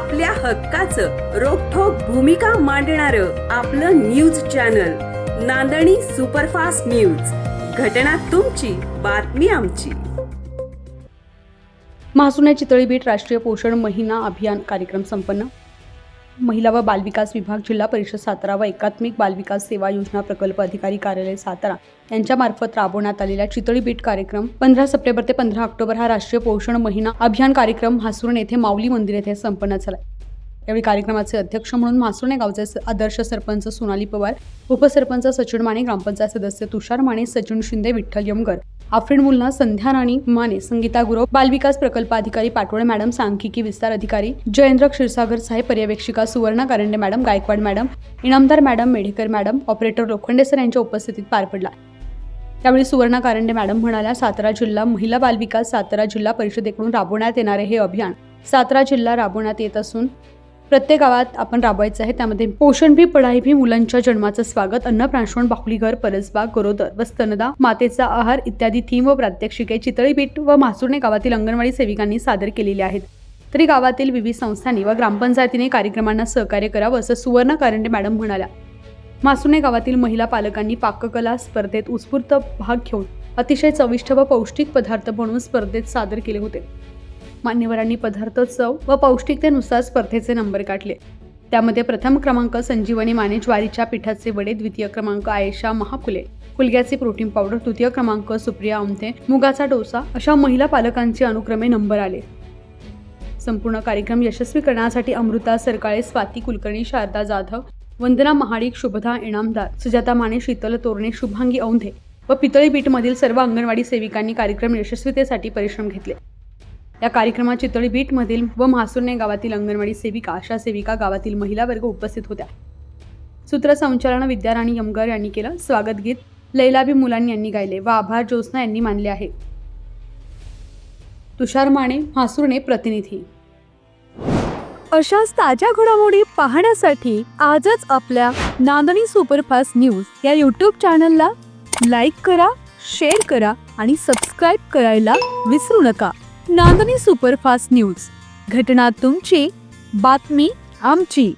आपल्या हक्काचं रोखोक भूमिका मांडणार आपलं news channel Nandani superfast news. घटना तुमची बातमी आमची. महासुने चितळीबीट राष्ट्रीय पोषण महिना अभियान कार्यक्रम संपन्न महिला व बालविकास विभाग जिल्हा परिषद सातारा व एकात्मिक बालविकास सेवा योजना प्रकल्प अधिकारी कार्यालय सातारा यांच्यामार्फत राबवण्यात आलेला चितळी बीट कार्यक्रम पंधरा सप्टेंबर ते पंधरा ऑक्टोबर हा राष्ट्रीय पोषण महिना अभियान कार्यक्रम हासुर्ण येथे माऊली मंदिर येथे संपन्न झाला. यावेळी कार्यक्रमाचे अध्यक्ष म्हणून मासुणे गावचे स- आदर्श सरपंच सोनाली पवार उपसरपंच सचिन माने ग्रामपंचायत सदस्य तुषार माने सचिन शिंदे विठ्ठल यमगर आफ्रिन मुलना संध्या राणी माने संगीता गुरव बालविकास प्रकल्प अधिकारी पाटोळे मॅडम सांख्यिकी विस्तार अधिकारी जयेंद्र क्षीरसागर साहेब पर्यवेक्षिका Suvarna Karande madam Gaikwad madam Inamdar madam Medhekar madam operator Lokhande sir यांच्या उपस्थितीत पार पडला. त्यावेळी सुवर्णा कारंडे मॅडम म्हणाल्या सातारा जिल्हा महिला बालविकास सातारा जिल्हा परिषदेकडून राबवण्यात येणारे हे अभियान सातारा जिल्हा राबवण्यात येत असून प्रत्येक गावात आपण राबवायचं आहे. त्यामध्ये पोषण भी पढाई भी मुलांच्या जन्माचं स्वागत. अन्नप्राशन बाहुलीघर परसबाग गरोदर व स्तनदा मातेचा आहार इत्यादी थीम व प्रात्यक्षिके चितळीपीठ व म्हासुर्णे गावातील अंगणवाडी सेविकांनी सादर केलेली आहेत. तरी गावातील विविध संस्थांनी व ग्रामपंचायतीने कार्यक्रमांना सहकार्य करावं असं सुवर्ण कारंडे मॅडम म्हणाल्या. मासुने गावातील महिला पालकांनी पाककला स्पर्धेत उत्स्फूर्त भाग घेऊन अतिशय चविष्ट व पौष्टिक पदार्थ बनवून स्पर्धेत सादर केले होते. मान्यवरांनी पदार्थ चव व पौष्टिकतेनुसार स्पर्धेचे नंबर काढले. त्यामध्ये प्रथम क्रमांक संजीवनी माने ज्वारीच्या पिठाचे वडे द्वितीय क्रमांक आयशा महाफुले कुलग्याचे प्रोटीन पावडर तृतीय क्रमांक सुप्रिया आमथे मुगाचा डोसा अशा महिला पालकांचे अनुक्रमे नंबर आले. संपूर्ण कार्यक्रम यशस्वी करण्यासाठी अमृता सरकाळे स्वाती कुलकर्णी शारदा जाधव वंदना महाडिक शुभदा इनामदार सुजाता माने शीतल तोरणे शुभांगी औंधे व पितळी बीटमधील सर्व अंगणवाडी सेविकांनी कार्यक्रम यशस्वीतेसाठी परिश्रम घेतले. या कार्यक्रमात चितळी बीटमधील व म्हासुर्णे गावातील अंगणवाडी सेविका आशा सेविका गावातील महिला वर्ग उपस्थित होत्या. सूत्रसंचालन विद्याराणी यमगर यांनी केलं स्वागत गीत. लैलाबी मुलांनी यांनी गायले व आभार ज्योत्स्ना यांनी मानले आहे. तुषार माने म्हासुर्णे प्रतिनिधी. अशाच ताज्या घडामोडी पाहण्यासाठी आजच आपल्या नांदणी सुपरफास्ट न्यूज या यूट्यूब चॅनलला लाईक करा शेअर करा आणि सबस्क्राईब करायला विसरू नका. Nandani superfast news. घटना तुमची बातमी आमची.